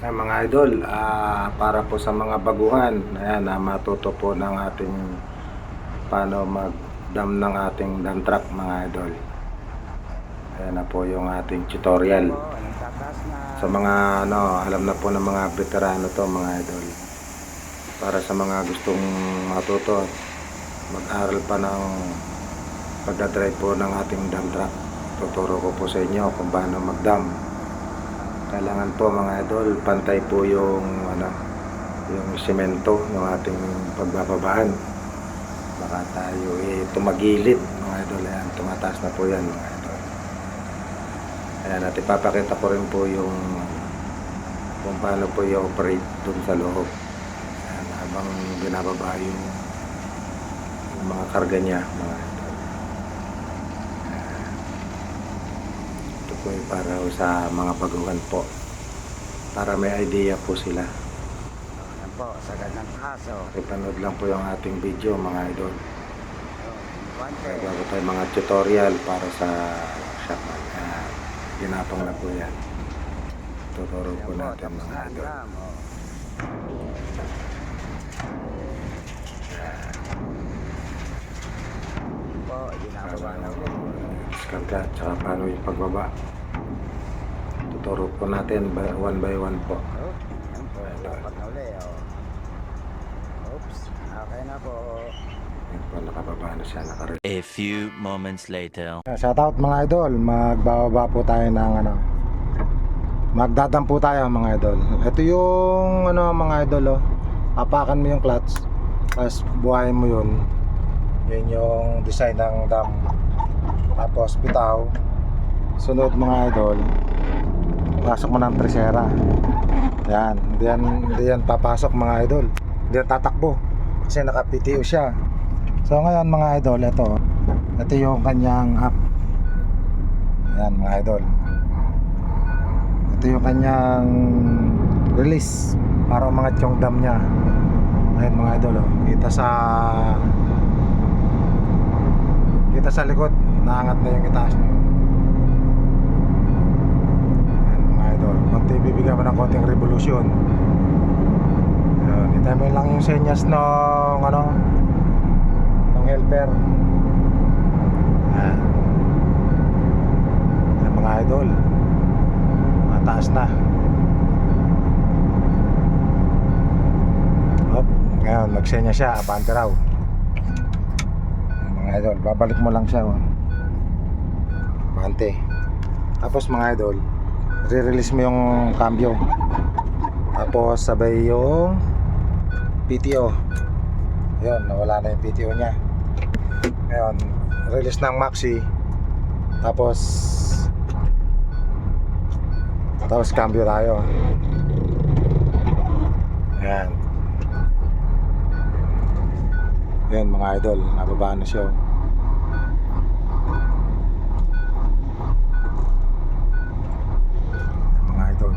Ay, mga idol, ah, para po sa mga baguhan, ayan, na matuto po ng ating paano mag-dam ng ating dump truck, mga idol. Ayan na po yung ating tutorial. Sa mga, ano, alam na po ng mga veterano to, mga idol. Para sa mga gustong matuto, mag-aral pa ng pagdadrive po ng ating dump truck. Tuturo ko po sa inyo kung paano mag-dam. Kailangan po mga idol, pantay po yung ano, yung semento ng ating pagbababaan. Baka tayo eh tumagilid mga idol. Ayan, tumataas na po yan mga idol. Ayan, at ipapakita ko rin po yung kung paano po i-operate dun sa loob. Ayan, habang binababa yung, yung mga karga niya mga idol. Ito po para sa mga baguhan po. Para may idea po sila. Yan po, sagad ng aso. Ipanood lang po yung ating video mga idol. Kaya bago tayo mga tutorial para sa shopman. Ayan, ginapang na po yan. Tuturo po po, natin mga idol. Oh. Po, ginagawa na ulit. Diskarte at saka paano yung pagbaba. Tuturo po natin by- one by one po. A few moments later. Shout out mga idol, magbababa po tayo ng ano. Magdadam po tayo mga idol. Ito yung ano mga idol oh. Apakan mo yung clutch. Tapos buhayin mo yun. Yun yung design ng dam. Tapos bitaw. Sunod mga idol. Pasok mo ng tresera. Yan. Hindi yan, papasok mga idol. Hindi yan tatakbo. Kasi naka-PTO siya. So ngayon mga idol, ito. Ito yung kanyang app. Yan mga idol. Ito yung kanyang release para umangat yung dam niya. Ayan mga idol. Oh. Kita sa kita sa likod. Naangat na yung itaas niya. Ayan mga idol. Konti bibigyan mo ng konting revolution. Ayan. Itay mo lang yung senyas ng ano ng helper. Ayan mga idol. Mataas na. Hop. Ngayon, magsenya siya. Abante raw. Mga idol. Babalik mo lang siya. Oh. Abante. Tapos mga idol, re-release mo yung cambio. Tapos sabay yung PTO. Yun, nawala na yung PTO niya. Ngayon, release ng Maxi. Tapos tapos cambio tayo. Yan. Yan mga idol, nababa na siya. Yan, mga idol.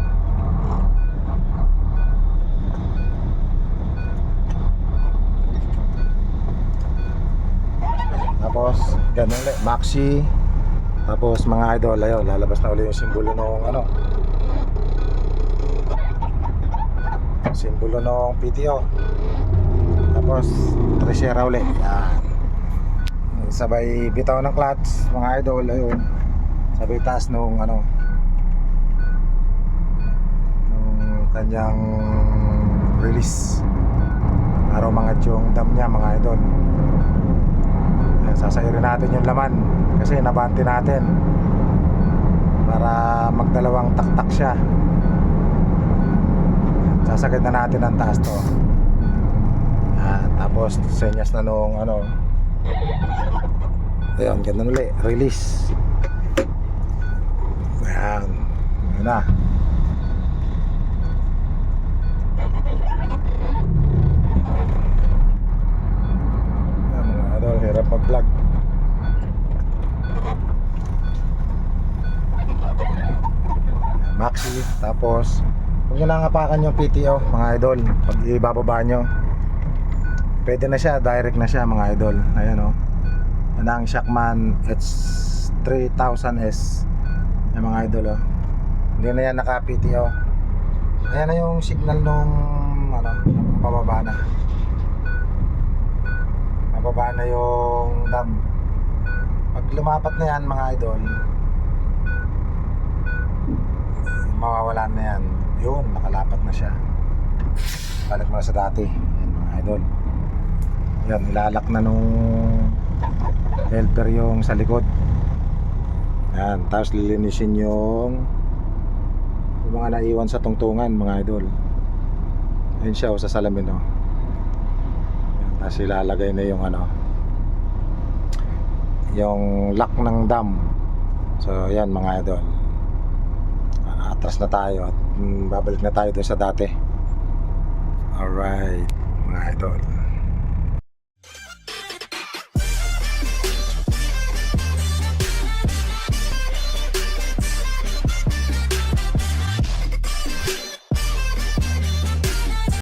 Tapos, ganun ulit, Maxi. Tapos mga idol, ayun, lalabas na ulit yung simbolo ng ano. Simbolo ng PTO. Tapos, tresera ulit. Yan. Sabay bitaw ng clutch, mga idol, ayun. Sabay taas nung ano, nung kanyang release. Para umangat yung dam niya, mga idol. Ayan, sasairin natin yung laman kasi nabante natin para magdalawang taktak siya. Sasagad na natin ang taas to. Ayan, tapos senyas na nung ano. Ayun ganun ulit release. Ayan. Yun na Ayan, mga idol, hirap mag vlog Maxi tapos huwag nyo nangapakan yung PTO mga idol. Pag ibababa nyo. Pwede na siya direct na siya mga idol. Ayan o yan ang Shackman H3000S yan mga idol o hindi na yan naka PTO Ayan na yung signal nung ano, pababa na. Mababa na dam. Pag lumapat na yan mga idol, mawawala na yan. Yun, nakalapat na siya. Balik mo na sa dati. Mga idol. Yan, ilalak na nung helper yung sa likod. Yan, tapos lilinisin yung yung mga naiwan sa tungtungan mga idol. Ayun siya, oh, sa salamin oh. Yan, tapos ilalagay na yung ano yung lock ng dam. So, yan mga idol. Ah, Atras na tayo at mm, babalik na tayo doon sa dati. Alright, mga idol.